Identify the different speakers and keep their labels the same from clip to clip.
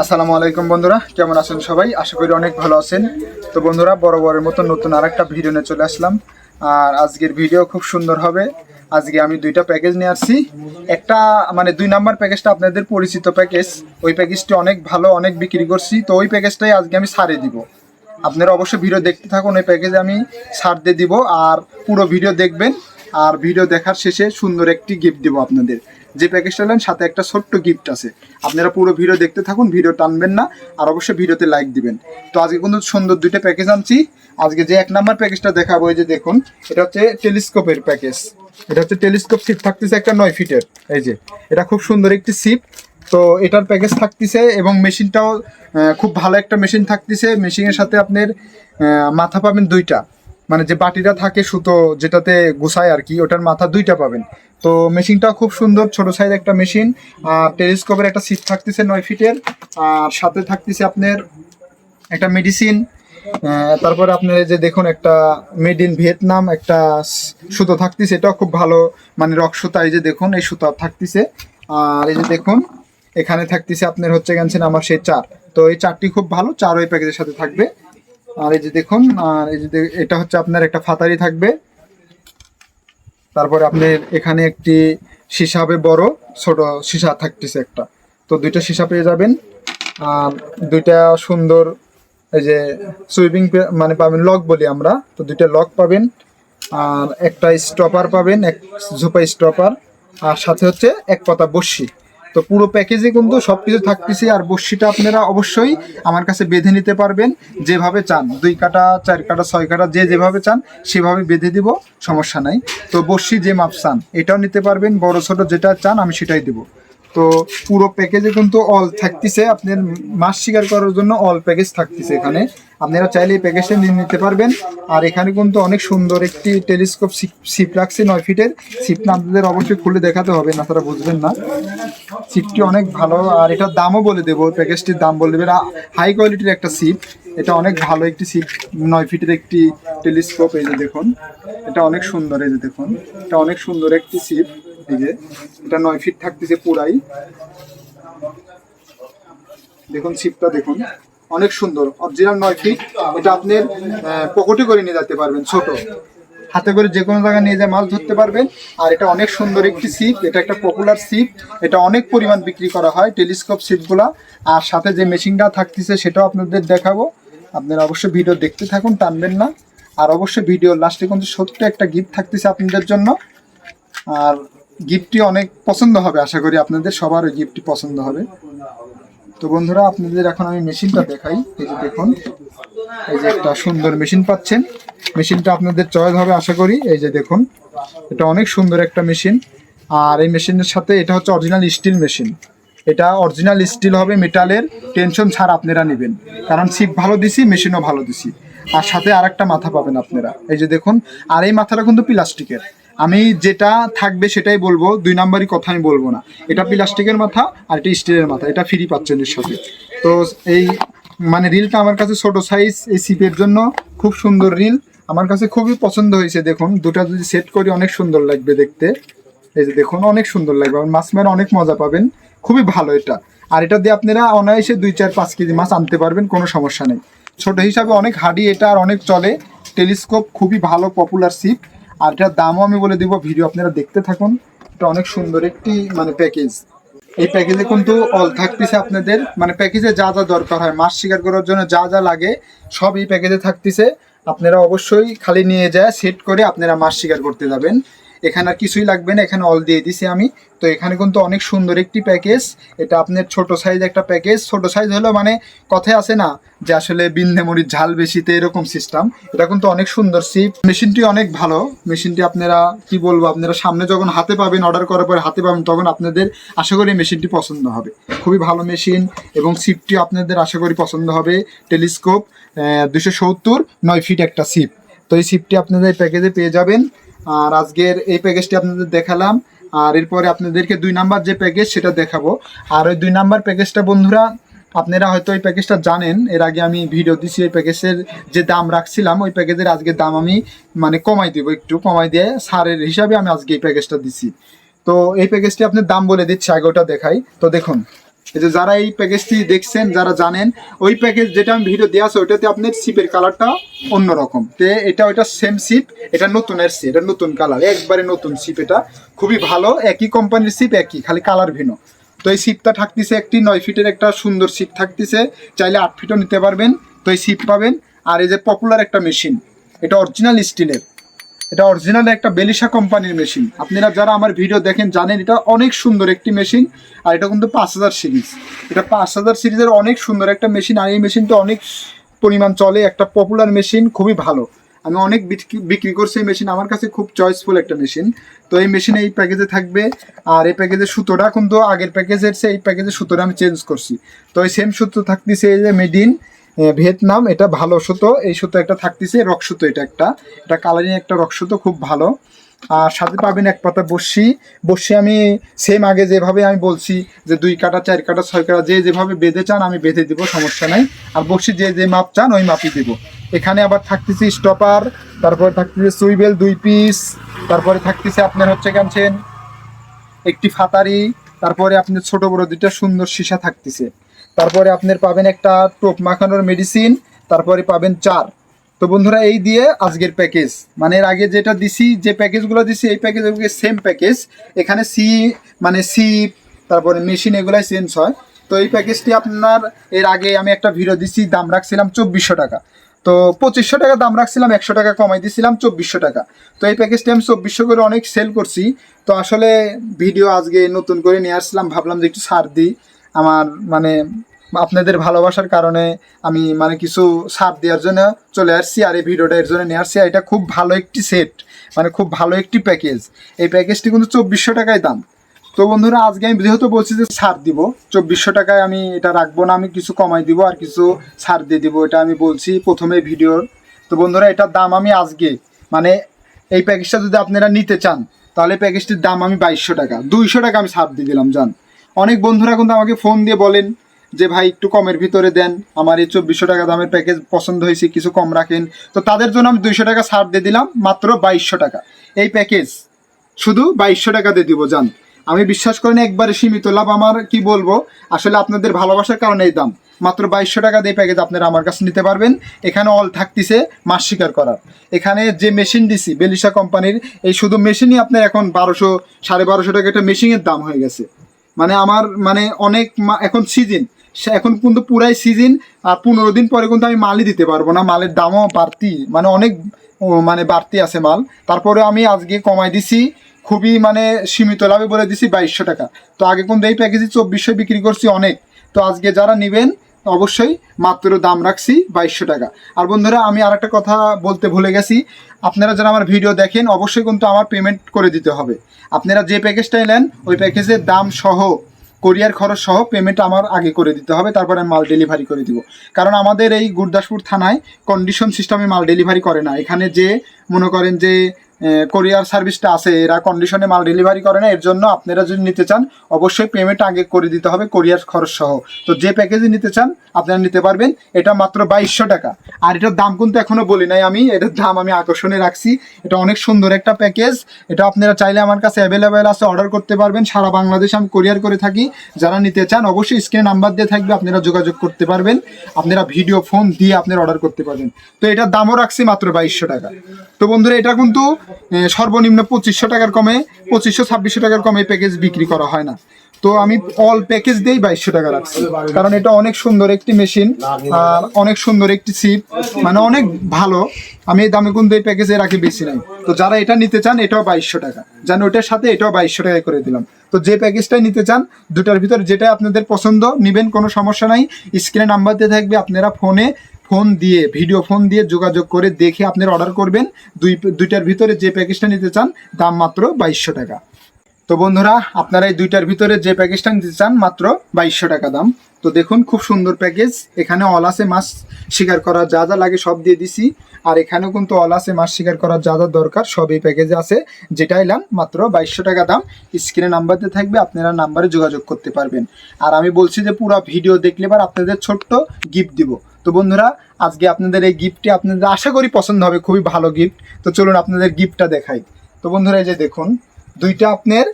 Speaker 1: আসসালামু আলাইকুম বন্ধুরা, কেমন আছেন সবাই? আশা করি অনেক ভালো আছেন। তো বন্ধুরা বরাবরের মতো নতুন আর একটা ভিডিও নিয়ে চলে আসলাম। আর আজকের ভিডিও খুব সুন্দর হবে। আজকে আমি দুইটা প্যাকেজ নিয়ে আসছি। একটা মানে দুই নাম্বার প্যাকেজটা আপনাদের পরিচিত প্যাকেজ। ওই প্যাকেজটি অনেক ভালো, অনেক বিক্রি করছি। তো ওই প্যাকেজটাই আজকে আমি ছাড়ে দিব। আপনারা অবশ্যই ভিডিও দেখতে থাকুন, ওই প্যাকেজে আমি ছাড় দিয়ে দিব। আর পুরো ভিডিও দেখবেন। আর ভিডিও দেখার শেষে সুন্দর একটি গিফট দিব আপনাদের। যে প্যাকেজটা নেন, সাথে একটা ছোট্ট গিফট আছে। আপনারা পুরো ভিডিও দেখতে থাকুন ভিডিও টানবেন না, আর অবশ্যই ভিডিওতে লাইক দিবেন। তো আজকে কিন্তু সুন্দর দুইটা প্যাকেজ আনছি। আজকে যে এক নাম্বার প্যাকেজটা দেখাবো, এই যে দেখুন, এটা হচ্ছে টেলিস্কোপের প্যাকেজ এটা হচ্ছে টেলিস্কোপ সিপ থাকতেছে একটা নয় ফিটের এই যে। এটা খুব সুন্দর একটি সিপ তো এটার প্যাকেজ থাকতেছে এবং মেশিনটাও খুব ভালো একটা মেশিন থাকতেছে। মেশিনের সাথে আপনার মাথা পাবেন দুইটা। মানে যে বাটিটা থাকে সুতো যেটাতে গুছায় আর কি, ওটার মাথা দুইটা পাবেন। তো মেশিনটাও খুব সুন্দর, ছোট সাইজ একটা মেশিন। আর টেলিস্কোপের একটা সিট থাকতেছে নয় ফিটের। আর সাথে থাকতেছে আপনার একটা মেডিসিন তারপরে আপনার যে দেখুন একটা মেড ইন ভিয়েতনাম একটা সুতো থাকতেছে, এটাও খুব ভালো মানে রক সুতা এই যে দেখুন, এই সুতা থাকতেছে। আর এই যে দেখুন, এখানে থাকতেছে আপনার হচ্ছে গেছেন আমার সেই চার। তো এই চারটি খুব ভালো চার ওই প্যাকেজের সাথে থাকবে। আর এই যে দেখুন, আর এই যে এটা হচ্ছে আপনার একটা ফাতারি থাকবে। তারপরে আপনি এখানে একটি সীসা হবে বড়, ছোট সীসা থাকতেছে একটা। তো দুইটা সীসা পেয়ে যাবেন। আর দুইটা সুন্দর এই যে সুইপিং মানে পাবেন লক বলি আমরা। তো দুইটা লক পাবেন। আর একটা স্টপার পাবেন, এক ঝোপা স্টপার আর সাথে হচ্ছে এক পাতা বর্ষি তো পুরো প্যাকেজে কিন্তু সব কিছু থাকতেছে। আর বর্ষিটা আপনারা অবশ্যই আমার কাছে বেঁধে নিতে পারবেন। যেভাবে চান, দুই কাটা, চার কাটা, ছয় কাটা, যে যেভাবে চান, সেভাবে বেঁধে দিব, সমস্যা নাই। তো বর্ষি যে মাপ চান, এটাও নিতে পারবেন। বড় ছোট যেটা চান, আমি সেটাই দিব। তো পুরো প্যাকেজে কিন্তু অল থাকতেছে। আপনার মাছ শিকার করার জন্য অল প্যাকেজ থাকতেছে এখানে। আপনারা চাইলে এই প্যাকেজটা নিয়ে নিতে পারবেন। আর এখানে কিন্তু অনেক সুন্দর একটি টেলিস্কোপ সিপ রাখছে নয় ফিটের। সিপটা আপনাদের অবশ্যই খুলে দেখাতে হবে না, তারা বুঝবেন না। সিপটি অনেক ভালো, আর এটার দামও বলে দেবো। প্যাকেজটির দাম বলে দেবে। হাই কোয়ালিটির একটা সিপ এটা অনেক ভালো একটি সিপ নয় ফিটের একটি টেলিস্কোপ এই যে দেখুন। এটা অনেক সুন্দর, এই যে দেখুন। এটা অনেক সুন্দর একটি সিপ এই এটা নয় ফিট থাকতেছে পুরাই। দেখুন সিপটা দেখুন। অনেক সুন্দর। অরিজিনাল নয় ফিট এটা আপনি পকেটে করে নিয়ে যেতে পারবেন, ছোট। হাতে করে যে কোনো জায়গায় নিয়ে যায় মাছ ধরতে পারবেন। আর এটা অনেক সুন্দর একটি সিপ এটা একটা পপুলার সিপ এটা অনেক পরিমাণ বিক্রি করা হয় টেলিস্কোপ সিপগুলা আর সাথে যে মেশিনটা থাকতেছে, সেটাও আপনাদের দেখাবো। আপনারা অবশ্যই ভিডিও দেখতে থাকুন, টানবেন না। আর অবশ্যই ভিডিও লাস্টে কিন্তু সত্য একটা গিফট থাকতেছে আপনাদের জন্য। আর গিফটটি অনেক পছন্দ হবে, আশা করি আপনাদের সবার ওই গিফটটি পছন্দ হবে। তো বন্ধুরা, আপনাদের এখন আমি মেশিনটা দেখাই, এই যে দেখুন, এই যে একটা সুন্দর মেশিন পাচ্ছেন। মেশিনটা আপনাদের চয়েস হবে, আশা করি, এই যে দেখুন, এটা অনেক সুন্দর একটা মেশিন। আর এই মেশিনের সাথে এটা হচ্ছে অরিজিনাল স্টিল মেশিন। এটা অরিজিনাল স্টিল হবে, মেটালের টেনশন ছাড় আপনারা নেবেন। কারণ সিপ ভালো দিছি, মেশিনও ভালো দিছি। আর সাথে আর একটা মাথা পাবেন আপনারা। এই যে দেখুন, আর এই মাথাটা কিন্তু প্লাস্টিকের। আমি যেটা থাকবে সেটাই বলব, দুই নাম্বারই কথা আমি বলব না। এটা প্লাস্টিকের মাথা আর এটা স্টিলের মাথা, এটা ফ্রি পাচ্ছেন এর সাথে। তো এই মানে রিলটা আমার কাছে ছোট সাইজ এই সিপের জন্য খুব সুন্দর রিল। আমার কাছে খুবই পছন্দ হয়েছে, দেখুন, দুটা যদি সেট করি অনেক সুন্দর লাগবে দেখতে। এই যে দেখুন, অনেক সুন্দর লাগবে মাছ মেরে অনেক মজা পাবেন। খুবই ভালো এটা। আর এটা দিয়ে আপনারা অনায়াসে দুই চার পাঁচ কেজি মাছ আনতে পারবেন, কোনো সমস্যা নেই। ছোট হিসাবে অনেক হাডি এটা আর অনেক চলে। টেলিস্কোপ খুবই ভালো পপুলার সিপ আর এটার দামও আমি বলে দিব, ভিডিও আপনারা দেখতে থাকুন। এটা অনেক সুন্দর একটি মানে প্যাকেজ এই প্যাকেজে কিন্তু অল থাকতেছে আপনাদের মানে প্যাকেজে যা যা দরকার হয়, মাছ শিকার করার জন্য যা যা লাগে সব এই প্যাকেজে থাকতেছে। আপনারা অবশ্যই খালি নিয়ে যায় সেট করে আপনারা মাছ শিকার করতে যাবেন। এখানে আর কিছুই লাগবে না, এখানে অল দিয়ে দিছি আমি। তো এখানে কিন্তু অনেক সুন্দর একটি প্যাকেজ এটা আপনার ছোট সাইজ একটা প্যাকেজ ছোট সাইজ হলো মানে কথায় আছে না যে আসলে বিন্দে মরিচ ঝাল বেশিতে এরকম সিস্টেম এটা কিন্তু অনেক সুন্দর সিপ মেশিনটি অনেক ভালো। মেশিনটি আপনারা, কি বলব, আপনারা সামনে যখন হাতে পাবেন অর্ডার করার পরে হাতে পাবেন, তখন আপনাদের আশা করি মেশিনটি পছন্দ হবে। খুবই ভালো মেশিন এবং সিপটি আপনাদের আশা করি পছন্দ হবে। টেলিস্কোপ দুশো সত্তর নয় ফিট একটা সিপ তো এই সিপটি আপনাদের প্যাকেজে পেয়ে যাবেন। আর আজকের এই প্যাকেজটি আপনাদের দেখালাম। আর এরপরে আপনাদেরকে দুই নাম্বার যে প্যাকেজ সেটা দেখাবো। আর ওই দুই নাম্বার প্যাকেজটা বন্ধুরা, আপনারা হয়তো এই প্যাকেজটা জানেন। এর আগে আমি ভিডিও দিছি এই প্যাকেজের যে দাম রাখছিলাম, ওই প্যাকেজের আজকে দাম আমি মানে কমাই দেবো একটু, কমাই দিয়ে সারের হিসাবে আমি আজকে এই প্যাকেজটা দিছি। তো এই প্যাকেজটি আপনার দাম বলে দিচ্ছি আগে ওটা দেখাই। তো দেখুন। এই যে যারা এই প্যাকেজটি দেখছেন, যারা জানেন, ওই প্যাকেজ যেটা আমি ভিডিও দেওয়া আছে, ওইটাতে আপনার সিপের কালারটা অন্যরকম। তে এটা ওইটা সেম সিপ এটা নতুন এসছে এটা নতুন কালার একবারে নতুন সিপ এটা। খুবই ভালো, একই কোম্পানির সিপ একই, খালি কালার ভিন্ন। তো এই সিপটা থাকতেছে একটি নয় ফিটের একটা সুন্দর সিপ থাকতেছে, চাইলে আট ফিটও নিতে পারবেন। তো এই সিপ পাবেন। আর এই যে পপুলার একটা মেশিন এটা অরিজিনাল স্টিলের এটা অরিজিনাল একটা বেলিশা কোম্পানির মেশিন আপনারা যারা আমার ভিডিও দেখেন, জানেন এটা অনেক সুন্দর একটি মেশিন আর এটা কিন্তু পাঁচ হাজার সিরিজ এটা পাঁচ হাজার সিরিজের অনেক সুন্দর একটা মেশিন আর এই মেশিনটা অনেক পরিমাণ চলে, একটা পপুলার মেশিন খুবই ভালো। আমি অনেক বিক্রি- করছি এই মেশিন আমার কাছে খুব চয়েসফুল একটা মেশিন তো এই মেশিন এই প্যাকেজে থাকবে, আর এই প্যাকেজের সুতোটা কিন্তু আগের প্যাকেজের চেয়ে, এই প্যাকেজের সুতোটা আমি চেঞ্জ করছি। তো এই সেম সুতো থাকতেছে এই যে মেড ইন ভিয়েতনাম, এটা ভালো সুতো। এই সুতো একটা থাকতেছে রক সুতো এটা একটা। এটা কালারিং একটা রক সুতো, খুব ভালো। আর সাথে পাবেন এক পাতা বসি বসি আমি সেম আগে যেভাবে আমি বলছি, যে দুই কাটা, চার কাটা, ছয় কাটা, যে যেভাবে বেঁধে চান, আমি বেঁধে দিব, সমস্যা নাই। আর বসি যে যে মাপ চান, ওই মাপই দিব। এখানে আবার থাকতেছে স্টপার তারপরে থাকতেছে সুইবেল দুই পিস তারপরে থাকতেছে আপনার হচ্ছে কানছেন একটি ফাতারি, তারপরে আপনার ছোট বড় দুইটা সুন্দর সীসা থাকতেছে। তারপরে আপনার পাবেন একটা টোপ মাখানোর মেডিসিন তারপরে পাবেন চার। তো বন্ধুরা, এই দিয়ে আজকের প্যাকেজ মানে এর আগে যেটা দিছি, যে প্যাকেজগুলো দিছি, এই প্যাকেজ সেম প্যাকেজ এখানে সি মানে সি তারপরে মেশিন এগুলাই চেঞ্জ হয়। তো এই প্যাকেজটি আপনার, এর আগে আমি একটা ভিডিও দিছি, দাম রাখছিলাম চব্বিশশো টাকা। তো পঁচিশশো টাকা দাম রাখছিলাম, একশো টাকা কমাই দিয়েছিলাম চব্বিশশো টাকা। তো এই প্যাকেজটি আমি চব্বিশশো করে অনেক সেল করছি। তো আসলে ভিডিও আজকে নতুন করে নিয়ে আসলাম, ভাবলাম যে একটু ছাড় দিই। আমার মানে আপনাদের ভালোবাসার কারণে আমি মানে কিছু ছাড় দেওয়ার জন্য চলে আসছি আর এই ভিডিওটা এর জন্য নিয়ে আসছি। এটা খুব ভালো একটি সেট মানে খুব ভালো একটি প্যাকেজ এই প্যাকেজটি কিন্তু চব্বিশশো টাকায় দাম। তো বন্ধুরা, আজকে আমি যেহেতু বলছি যে ছাড় দিব, চব্বিশশো টাকায় আমি এটা রাখব না, আমি কিছু কমাই দিব আর কিছু ছাড় দিয়ে দিব, এটা আমি বলছি প্রথমে ভিডিওর। তো বন্ধুরা, এটার দাম আমি আজকে মানে এই প্যাকেজটা যদি আপনারা নিতে চান, তাহলে প্যাকেজটির দাম আমি বাইশশো টাকা, দুইশো টাকা আমি ছাড় দিয়ে দিলাম, জান। অনেক বন্ধুরা কিন্তু আমাকে ফোন দিয়ে বলেন যে, ভাই, একটু কমের ভিতরে দেন। আমার এই চব্বিশশো টাকা দামের প্যাকেজ পছন্দ হয়েছে, কিছু কম রাখেন। তো তাদের জন্য আমি দুইশো টাকা ছাড় দিয়ে দিলাম, মাত্র বাইশশো টাকা। এই প্যাকেজ শুধু বাইশশো টাকা দিয়ে দিব, জান। আমি বিশ্বাস করেন একবারে সীমিত লাভ। আমার কি বলব? আসলে আপনাদের ভালোবাসার কারণে এই দাম। মাত্র বাইশশো টাকা দিয়ে প্যাকেজ আপনারা আমার কাছে নিতে পারবেন। এখানে অল থাকতেছে মাস শিকার করার। এখানে যে মেশিন দিছি, বেলিশা কোম্পানির, এই শুধু মেশিনই আপনার এখন বারোশো, সাড়ে বারোশো টাকা একটা মেশিনের দাম হয়ে গেছে। মানে আমার মানে অনেক এখন সিজন এখন কিন্তু পুরাই সিজন আর পনেরো দিন পরে কিন্তু আমি মালই দিতে পারব না, মালের দামও বাড়তি মানে অনেক মানে বাড়তি আছে মাল। তারপরে আমি আজকে কমাই দিছি, খুবই মানে সীমিত লাভে বলে দিছি বাইশশো টাকা। তো আগে কিন্তু এই প্যাকেজে চব্বিশশো বিক্রি করছি অনেক। তো আজকে যারা নেবেন অবশ্যই মাত্র দাম রাখছি বাইশশো টাকা। আর বন্ধুরা, আমি আর একটা কথা বলতে ভুলে গেছি। আপনারা যারা আমার ভিডিও দেখেন, অবশ্যই কিন্তু আমার পেমেন্ট করে দিতে হবে। আপনারা যে প্যাকেজটা নেন, ওই প্যাকেজের দাম সহ কোরিয়ার খরচ সহ পেমেন্ট আমার আগে করে দিতে হবে, তারপরে আমি মাল ডেলিভারি করে দিব। কারণ আমাদের এই গুরদাসপুর থানায় কন্ডিশন সিস্টেমে মাল ডেলিভারি করে না। এখানে যে, মনে করেন যে কোরিয়ার সার্ভিসটা আছে, এরা কন্ডিশনে মাল ডেলিভারি করে না, এর জন্য আপনারা যদি নিতে চান, অবশ্যই পেমেন্ট আগে করে দিতে হবে কোরিয়ার খরচ সহ। তো যে প্যাকেজে নিতে চান, আপনারা নিতে পারবেন, এটা মাত্র বাইশশো টাকা। আর এটার দাম কিন্তু এখনও বলি নাই আমি, এটার দাম আমি আকর্ষণে রাখছি। এটা অনেক সুন্দর একটা প্যাকেজ এটা আপনারা চাইলে আমার কাছে অ্যাভেলেবেল আছে অর্ডার করতে পারবেন। সারা বাংলাদেশে আমি কোরিয়ার করে থাকি। যারা নিতে চান, অবশ্যই স্ক্রিনে নাম্বার দিয়ে থাকবে, আপনারা যোগাযোগ করতে পারবেন। আপনারা ভিডিও ফোন দিয়ে আপনারা অর্ডার করতে পারবেন। তো এটার দামও রাখছি মাত্র বাইশশো টাকা। তো বন্ধুরা, এটা কিন্তু সর্বনিম্ন পঁচিশশো টাকার কমে, পঁচিশশো, ছাব্বিশশো টাকার কমে প্যাকেজ বিক্রি করা হয় না। তো আমি অল প্যাকেজ দিয়েই বাইশশো টাকা রাখছি। কারণ এটা অনেক সুন্দর একটি মেশিন আর অনেক সুন্দর একটি সিপ মানে অনেক ভালো। আমি এই দামে কিন্তু এই প্যাকেজে রাখি বেশি নাই। তো যারা এটা নিতে চান, এটাও বাইশশো টাকা। যেন ওটার সাথে এটাও বাইশশো টাকায় করে দিলাম। তো যে প্যাকেজটাই নিতে চান, দুটার ভিতর যেটা আপনাদের পছন্দ, নেবেন, কোনো সমস্যা নাই। স্ক্রিনে নাম্বার দিয়ে থাকবে, আপনারা ফোনে ফোন দিয়ে ভিডিও ফোন দিয়ে যোগাযোগ করে দেখে আপনারা অর্ডার করবেন। দুই, দুইটার ভিতরে যে প্যাকেজটা নিতে চান, দাম মাত্র বাইশশো টাকা। তো বন্ধুরা, আপনারা এই দুইটার ভিতরে যে প্যাকেজটা নিতে চান, মাত্র বাইশশো টাকা দাম। তো দেখুন, খুব সুন্দর প্যাকেজ এখানে অল আছে, মাছ শিকার করার যা যা লাগে সব দিয়ে দিছি। আর এখানেও কিন্তু অল আছে, মাছ শিকার করার যা যা দরকার, সব এই প্যাকেজে আছে। যেটা এলাম মাত্র বাইশশো টাকা দাম। স্ক্রিনে নাম্বার দিয়ে থাকবে, আপনারা নাম্বারে যোগাযোগ করতে পারবেন। আর আমি বলছি যে পুরো ভিডিও দেখলে এবার আপনাদের ছোট্ট গিফট দিব। তো বন্ধুরা, আজকে আপনাদের এই গিফটটি আপনাদের আশা করি পছন্দ হবে, খুবই ভালো গিফট তো চলুন আপনাদের গিফটটা দেখাই। তো বন্ধুরা, এই যে দেখুন, দুইটা আপনার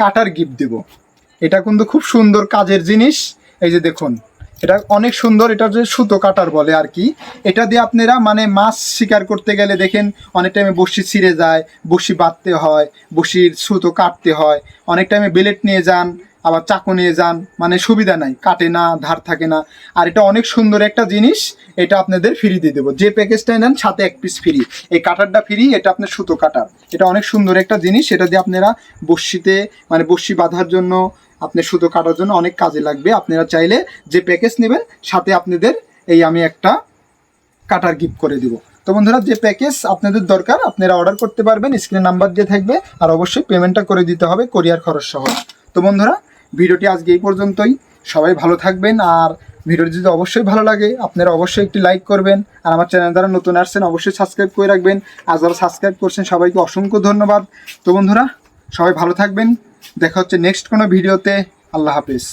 Speaker 1: কাটার গিফট দেব। এটা কিন্তু খুব সুন্দর কাজের জিনিস। এই যে দেখুন, এটা অনেক সুন্দর, এটা যে সুতো কাটার বলে আর কি। এটা দিয়ে আপনারা মানে মাছ শিকার করতে গেলে দেখেন, অনেক টাইমে বসি ছিঁড়ে যায় বসি বাঁধতে হয় বসির সুতো কাটতে হয়। অনেক টাইমে বেলেট নিয়ে যান আবার চাকু নিয়ে যান মানে সুবিধা নাই, কাটে না, ধার থাকে না। আর এটা অনেক সুন্দর একটা জিনিস, এটা আপনাদের ফ্রি দিয়ে দেবো। যে প্যাকেজটা নেন, সাথে এক পিস ফ্রি এই কাটারটা ফ্রি এটা আপনার সুতো কাটার। এটা অনেক সুন্দর একটা জিনিস এটা দিয়ে আপনারা বর্ষিতে মানে বর্ষি বাঁধার জন্য আপনি সুতো কাটার জন্য অনেক কাজে লাগবে। আপনারা চাইলে যে প্যাকেজ নেবেন, সাথে আপনাদের এই আমি একটা কাটার গিফট করে দিব। তো বন্ধুরা, যে প্যাকেজ আপনাদের দরকার, আপনারা অর্ডার করতে পারবেন স্ক্রিনে নাম্বার দিয়ে থাকবে, আর অবশ্যই পেমেন্টটা করে দিতে হবে কোরিয়ার খরচ সহ। তো বন্ধুরা ভিডিওটি আজকে এই পর্যন্তই। সবাই ভালো থাকবেন আর ভিডিওটি যদি অবশ্যই ভালো লাগে, আপনারা অবশ্যই একটি লাইক করবেন আর আমার চ্যানেল দ্বারা নতুন আসছেন অবশ্যই সাবস্ক্রাইব করে রাখবেন। আর যারা সাবস্ক্রাইব করছেন, সবাইকে অসংখ্য ধন্যবাদ। তো বন্ধুরা, সবাই ভালো থাকবেন। দেখা হচ্ছে নেক্সট কোনো ভিডিওতে। আল্লাহ হাফিজ।